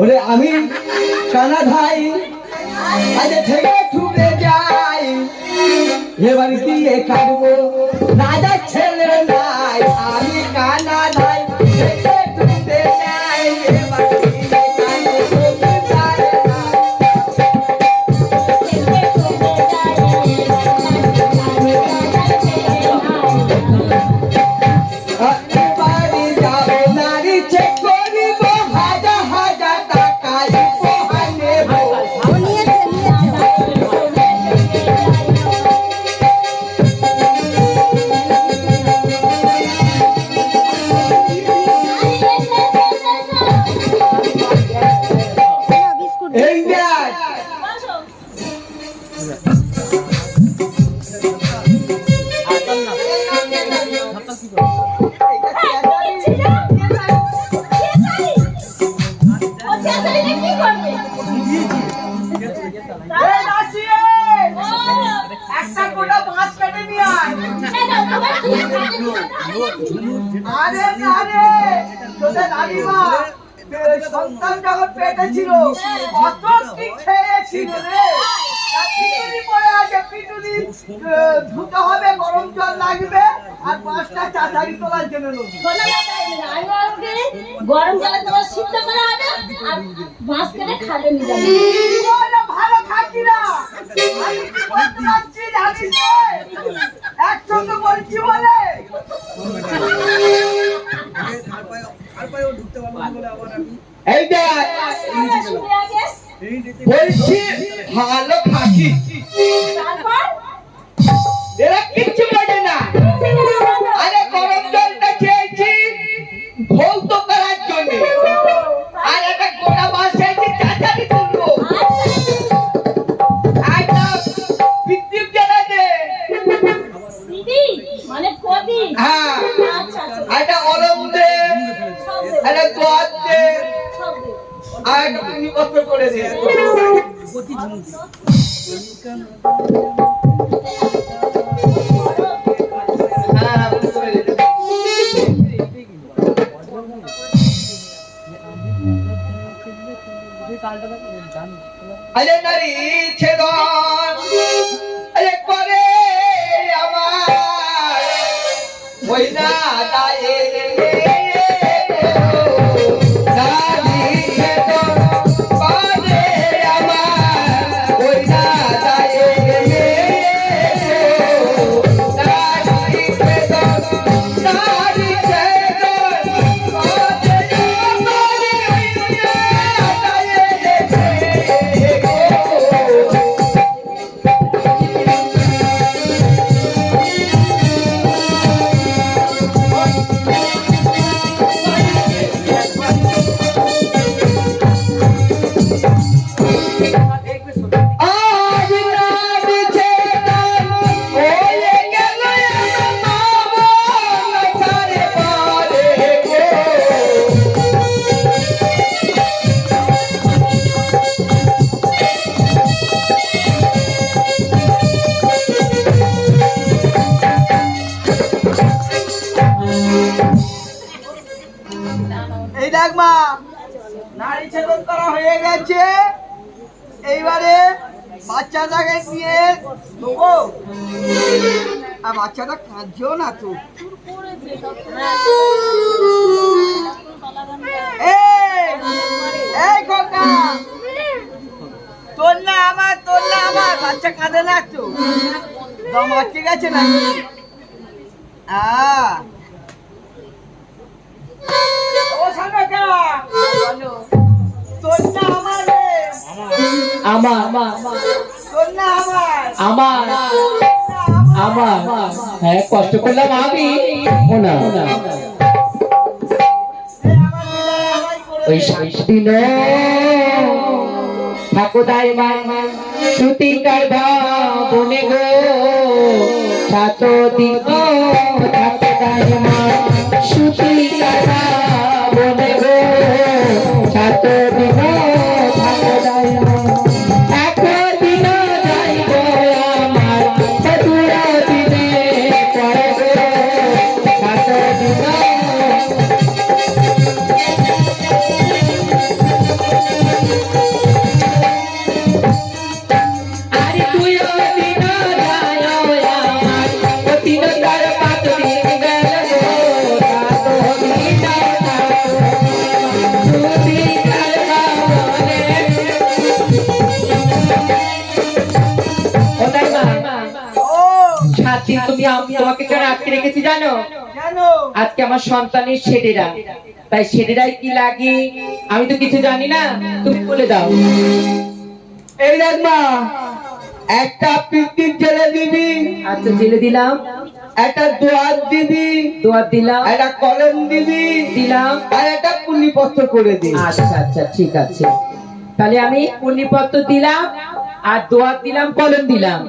ওরে আমি কানা ভাই আজ থেকে ছুটে যাই। এবার কাটবো রাজা একটা গোটা মাছ কেটে নিয়ে আয় আরে, তোদের দাদিমা সন্তান যখন পেটে ছিল কি খেয়েছিল রে। পিটুনি পড়ে আছে পিটুনি ধুতে হবে গরম জল লাগবে আর পাঁচটা চাচারি তোলার জন্য গরম জলে তোমার সিদ্ধ করা হবে আর মাছ কেটে খাবে নিয়ে যাবে ওরে ভালো না? একসঙ্গে বলছি বলে এই দেখ শুনে আগে বলছি ভালো থাকি এরা কিচ্ছু বোঝে না। আরে গরম আরে নারী ছেদন আরে করে আমার ওই না বাচ্চাটাকে নিয়ে দেবো আর বাচ্চাটা কাঁদছেও না তো? তোর না আমার, তোর না আমার। বাচ্চা কাঁদে না তো? দম গেছে না? আমার আমার। আমার আমার হ্যাঁ কষ্ট করলাম আমি। ওই দিন ঠাকুরাই মা সুতিকার বনে গো। ছাত দিন ঠাকুরাই মা সুতিকার বনে গো। ছাত দিন তোমাকে কেন আটকে রেখেছি জানো? আজকে আমার সন্তানের ছেলেরা তাই কি লাগে? আমি তো কিছু জানি না। তুমি বলে দাও। এই দেখ মা একটা পিকনিক জেলে দিবি। আচ্ছা জেলে দিলাম। একটা দোয়ার দিবি। দোয়ার দিলাম। একটা কলম দিবি। দিলাম। আর একটা পুলিপত্র করে দিবি আচ্ছা আচ্ছা ঠিক আছে। তাহলে আমি পূর্ণিপত্র দিলাম আর দোয়ার দিলাম কলম দিলাম।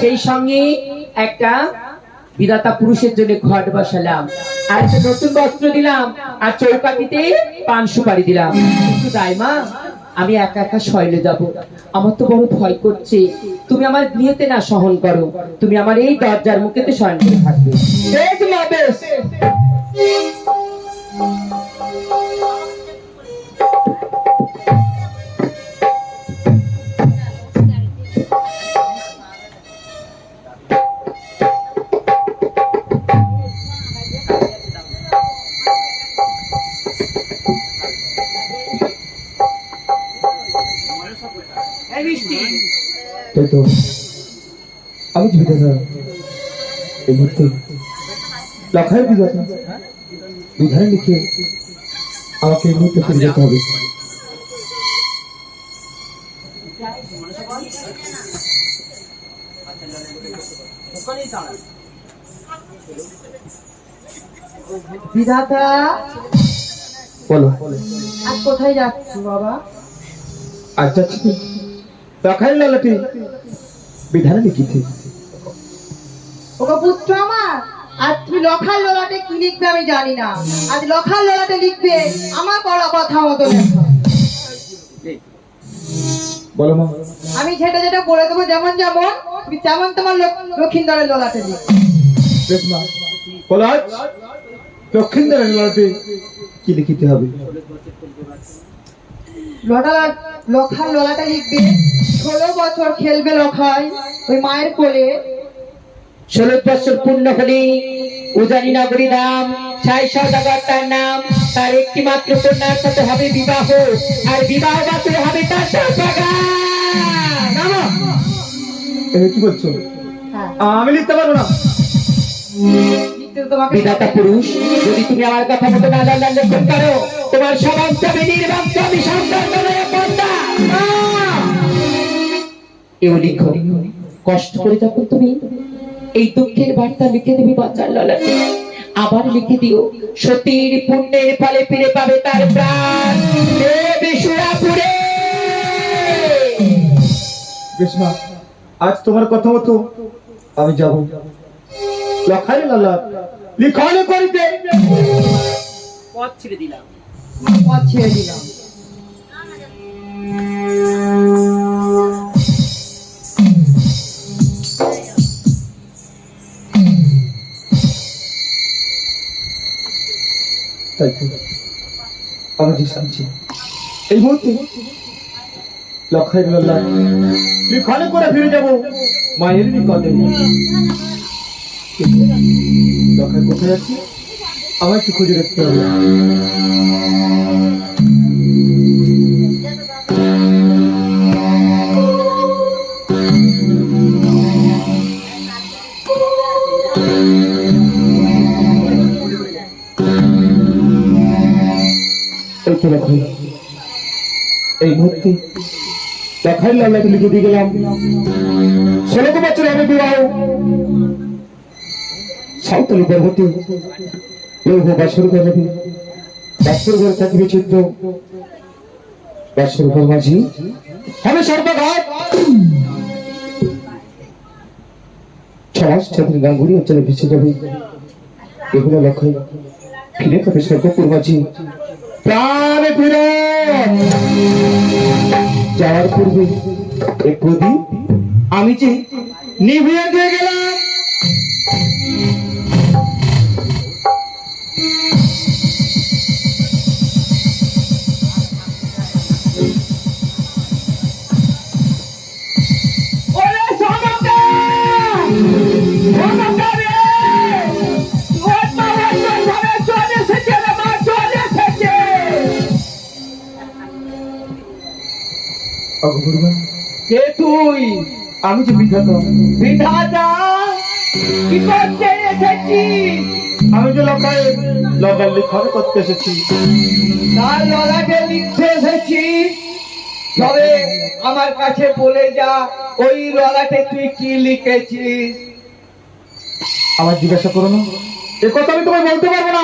সেই সঙ্গে একটা বিধাতা পুরুষের জন্য ঘট বসালাম। আর একটা নতুন বস্ত্র দিলাম, আর চৌকাটিতে পান সুপারি দিলাম। কিন্তু তাই মা, আমি একা একা শয়লে যাব। আমার তো বড় ভয় করছে। তুমি আমার বিয়েতে না সহন করো। তুমি আমার এই দরজার মুখেতে শয়ন করে থাকবে। না। এই মুহূর্তে লেখায় বিধাতা বিধানে লিখে আমাকে এই মুহূর্তে ফিরে যেতে হবে। বিধাতা বলো। আজ কোথায় যাচ্ছ বাবা? আজ যাচ্ছি লেখায় লালাটি বিধানে লিখিতে। ওগো পুত্র আমার আজ তুমি লখার ললাটে কি লিখবে আমি জানি না। আজ লখার ললাটে লিখবে আমার বড় কথা মতো লেখো। বলো মা। আমি যেটা যেটা বলে দেবো যেমন যেমন তুমি তেমন তোমার লক- লক্ষিন্দরের ললাটে লিখবে। বেশ মা। কি লিখিতে হবে? লটা লখার ললাটে লিখবে ষোলো বছর খেলবে লখাই ওই মায়ের কোলে ষোলো বছর পূর্ণ হলে উজানি নগরী নাম সদাগর তার নাম। তার একটি মাত্র কন্যার সাথে হবে বিবাহ আর বিবাহ মাত্র হবে তার কি বলছো? হ্যাঁ। আমি লিখতে পারব না। বিধাতা পুরুষ যদি তুমি আমার কথা মতো না জানলে করো তোমার সমস্ত আমি সন্তান এও লিখো কষ্ট করে যখন তুমি এই দুঃখের বার্তা লিখে দিবি বাচ্চার ললাটে। আবার লিখে দিও সতীর পুণ্যের ফলে ফিরে পাবে তার প্রাণ। আজ তোমার কথা মতো আমি যাব। লেখায় লালা লিখালে করিতে। পথ ছেড়ে দিলাম। পথ ছেড়ে দিলাম। তাই তো? যে শুনছি এই মুহূর্তে লক্ষায় লাল্লা লিখালে করে ফিরে যাব, মায়ের নিকটে। লক্ষায় কোথায় আছি আমার একটু খুঁজে রাখতে হবে। লক্ষাই এই মুহূর্তে গেলাম। ষোলো বছর হবে বিবাহ। সাঁওতালি লৌহ বাসর বাসর থাকবে বাসর সমাজ ছাত্রী অঞ্চলে ভেসে যাবে। এগুলো লক্ষ্য ফিরে পাবে সর্বপুর মাঝি প্রাণে ফিরে। যাওয়ার পূর্বে এই প্রদীপ আমি যে নিভিয়ে দিয়ে গেলাম। কে তুই? আমি যে বিধাতা। বিধাতা? কি করতে এসেছিস? আমি যে লকায় লকার লিখন করতে এসেছি। তার ললাটে লিখতে এসেছিস তবে আমার কাছে বলে যা ওই ললাটে তুই কি লিখেছিস? আমার জিজ্ঞাসা করো না। এ কথা আমি তোমায় বলতে পারব না।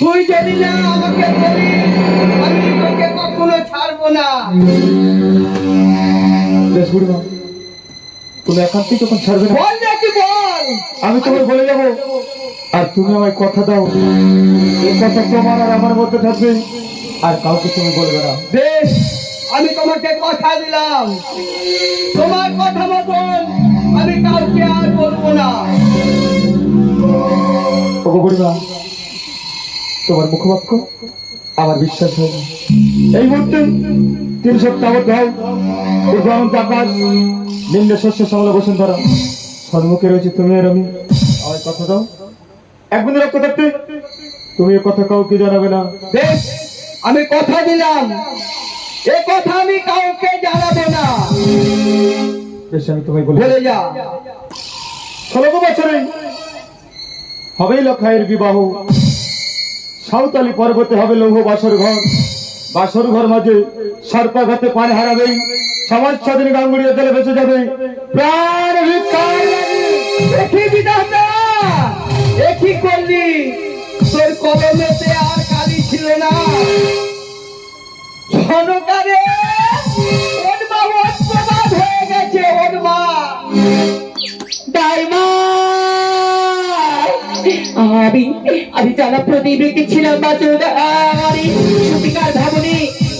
তুই যদি না আমাকে বলিস আমি তোকে ছাড়বো না। বেশ বুড়িমা তুমি একান্তেই যখন ছাড়বে না? আমি তোমায় বলে যাব। আর তুমি আমায় কথা দাও। এই কথা তোমার আর আমার মধ্যে থাকবে। আর কাউকে তুমি বলবে না। বেশ আমি তোমাকে কথা দিলাম। তোমার কথা মতন আমি কাউকে আর বলব না। তোমার মুখবাক্য? আমার বিশ্বাস হয় এই মুহূর্তে তিন সপ্তাহ দাও উর্বরন্ত আকাশ, নিম্ন শস্য সমলে বসুন ধরা। সন্মুখে রয়েছে তুমি আর আমি আমার কথা দাও। এক মিনিট রক্ত থাকতে তুমি কথা কাউকে জানাবে না। বেশ, আমি কথা দিলাম। এ কথা আমি কাউকে জানাব না। বেশ, আমি তোমায় বলি যা ষোলো বছরে হবেই লখায়ের বিবাহ। সাঁওতালি পর্বতে হবে লৌহ বাসর ঘর। বাসর ঘর মাঝে সর্পাঘাতে পানি হারাবে সমাজ স্বাধীন গাঙ্গুড়িয়া জলে বেঁচে যাবে। প্রাণ আর কালি ছিল না। সনকারে আমি আমি জ্বালা প্রদীপ রেখেছিলাম বাচুর আমি সুতিকার ভাবনি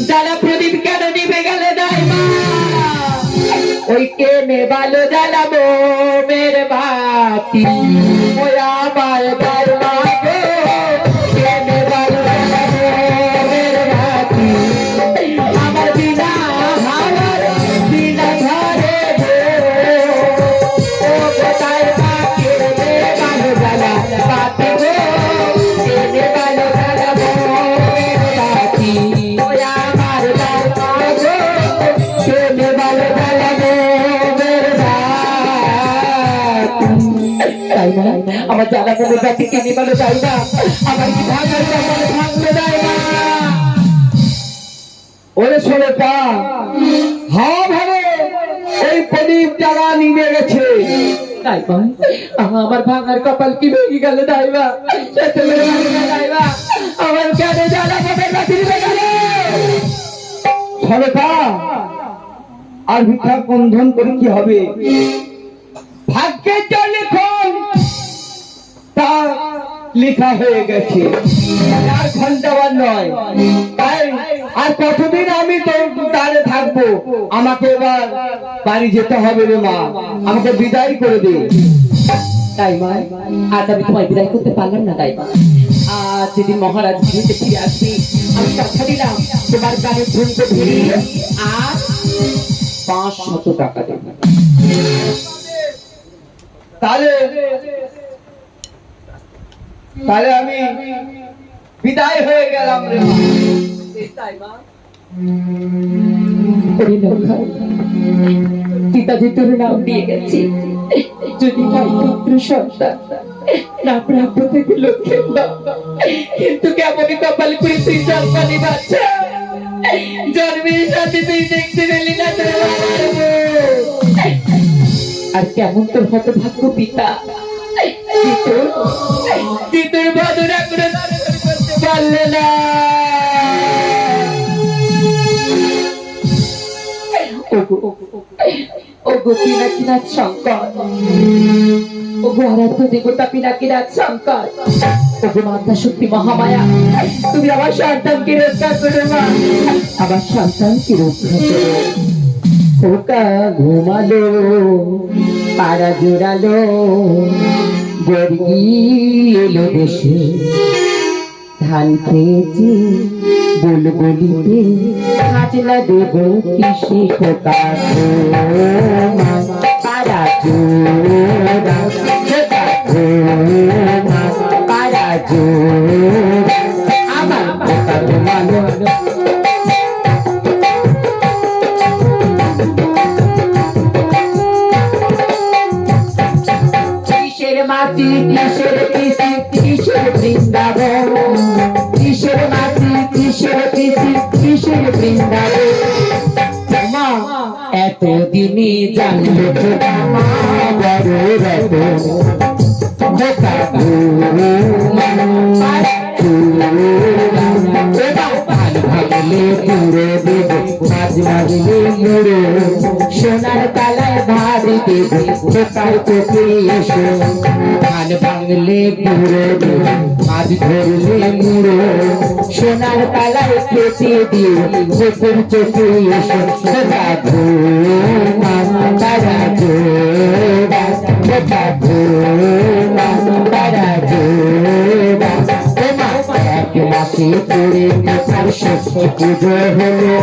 জ্বালা প্রদীপ কেন নিভে গেলে ওই কে নেবালো জ্বালাবো মের বাতি? ওই আমার তাই আমার জ্বালা বলে বাতি কেনে তাই না? আমার কি ভাঙার ওরে শোনে পা হাওয়া ভাবে, এই প্রদীপ জ্বালা নিভে গেছে। আমার ভাঙার কপাল কি ভেঙে গেল দাইবা আমার শোনে পা, আর ভিক্ষা বন্ধন করে কি হবে? ভাগ্যের জন্য লিখন তা লেখা হয়ে গেছে। আর ঘন্টাবার নয়। তাই আর কতদিন আমি তোর থাকব? আমাকে এবার বাড়ি যেতে হবে রে মা। আমাকে বিদায় করে দে। তাই মা, আজ আমি তোমায় বিদায় করতে পারলাম না, তাই মা। আজ যেদিন মহারাজ গৃহতে ফিরে আমি কথা দিলাম, তোমার গানের ঝুমকো ধরি আর পাঁচ শত টাকা দেবো। তাহলে তাহলে আমি বিদায় হয়ে গেলাম রে পিতাজি তোর নাম দিয়ে গেছি। যদি পুত্র সন্তান থেকে কিন্তু কেমনই কপাল করে তুই জন্মানি বাচ্চা জন্মের সাথে তুই দেখতে পেলি না তোর। আর কেমন তোর হত ভাগ্য পিতা। তোর দেবতা আমার রক্ষা করো রক্ষা ওকা ঘুমালো, পাড়া জোড়ালো বর্গি এলো দেশে। ধান খেয়েছি বুলবুলিতে খাজনা দেব কৃষি খোকা পাড়া জোড়া। মাটি কিশোর কৃষি? কিশোর বৃন্দাবন? কিশোর মাটি? কিশোর কৃষি? কিশোর বৃন্দাবন? মা, এতদিনই জানলো বড় রতন ভাগলে পুরো দেব, মাঝ ভাগলে মুড়ো সোনার তালায় ভাত দেব বোকার চোখে এসো। ধান ভাঙলে পুরো দেব মাঝ ধরলে মুড়ো। সোনার তালায় খেতে দিও বোকার চোখে এসো। বোকা ধো তারা ধো বোকা এক পুরে তার ষষ্ঠী পুজো হলো।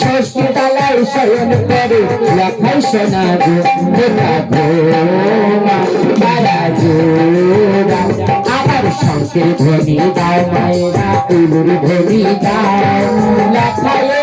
ষষ্ঠী তালায় শয়ন করে লেখাই শোনা গো দেখা আমার শঙ্কের ধ্বনি দাও, মায়েরা লেখাই